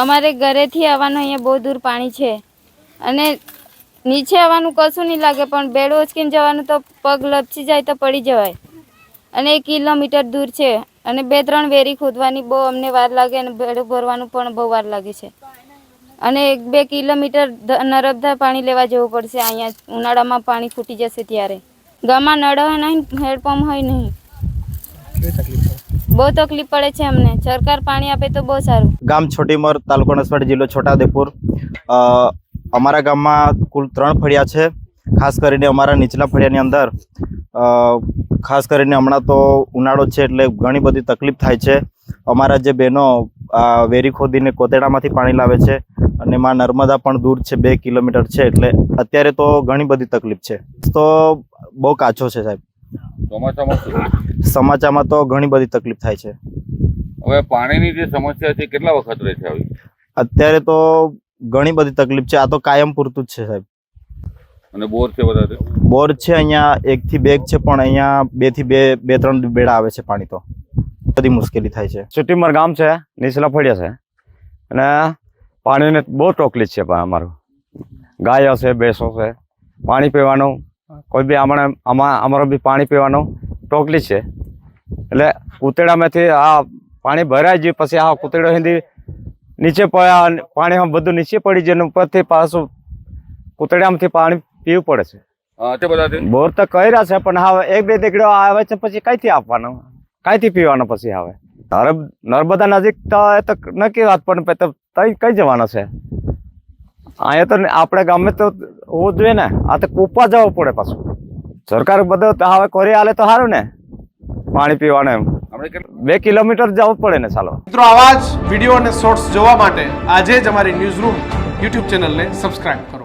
અમારે ઘરેથી આવવાનું અહીંયા બહુ દૂર પાણી છે. અને નીચે આવવાનું કશું નહીં લાગે, પણ બેડ ઉચકીને જવાનું તો પગ લપસી જાય તો પડી જવાય. અને એક કિલોમીટર દૂર છે, અને બે ત્રણ વેરી ખોદવાની બહુ અમને વાર લાગે અને બેડું ભરવાનું પણ બહુ વાર લાગે છે. અને એક બે કિલોમીટર નર્મદા પાણી લેવા જવું પડશે, અહીંયા ઉનાળામાં પાણી ખૂટી જશે ત્યારે. ગામમાં નળ હોય નહીં, હેન્ડપંપ હોય નહીં. બહુ તકલીફ પડે છે અમને. સરકાર પાણી આપે તો બહુ સારું. ગામ છોટીમર તાલુકો નસવાડી જિલ્લો છોટાઉદેપુર. અમારા ગામમાં કુલ ત્રણ ફળિયા છે. ખાસ કરીને અમારા નીચલા ફળિયાની અંદર ખાસ કરીને હમણાં તો ઉનાળો છે એટલે ઘણી બધી તકલીફ થાય છે. અમારા જે બહેનો વેરી ખોદીને કોતેડામાંથી પાણી લાવે છે અને માં નર્મદા પણ દૂર છે, બે કિલોમીટર છે એટલે અત્યારે તો ઘણી બધી તકલીફ છે. તો બહુ કાચો છે સાહેબ. ચોમાસામાં સમાચારમાં તો ઘણી બધી તકલીફ થાય છે. હવે પાણીની જે સમસ્યા છે કેટલા વખત રહે છે આવી? અત્યારે તો ઘણી બધી તકલીફ છે. આ તો કાયમ પૂરતું જ છે સાહેબ. અને બોર છે વધારે બોર છે અહીંયા એક થી બે છે પણ અહીંયા બેથી બે બે ત્રણ બેડા આવે છે પાણી તો. બધી મુશ્કેલી થાય છે. સુટીમર ગામ છે નીચલા ફળિયા છે. અને પાણીને બહુ તકલીફ છે પણ અમારું. ગાયો છે ભેંસો છે. પાણી પીવાનું કોઈ બી આમણે આમાં અમારો બી પાણી પીવાનું ટોકલી છે. એટલે કુતેડામાંથી આ પાણી ભરાઈ ગયું પછી આ કુતેડો હિન્દી નીચે પાણી બધું નીચે પડી જાય ઉપરથી પાછું કુતેડામાંથી પાણી પીવું પડે છે. તે બધા બોર તો કર્યા છે પણ હવે એક બે દીકડીઓ આવે છે પછી કઈથી આપવાનો? કઈથી પીવાનો પછી હવે? નર્મ નર્મદા નજીક તો એ તો નક્કી વાત પણ કઈ જવાનો છે? અહીંયા તો આપણે ગામે તો હોવું જોઈએ ને. આ તો કૂપવા જવું પડે પાછું. સરકાર બધું હવે કરી આલે તો સારું ને. પાણી પીવાનું એમ. બે કિલોમીટર જવું પડે ને ચાલો. મિત્રો આવા જ વીડિયો અને શોર્ટ્સ જોવા માટે આજે જ અમારી ન્યૂઝ રૂમ યુટ્યુબ ચેનલને સબસ્ક્રાઇબ કરો.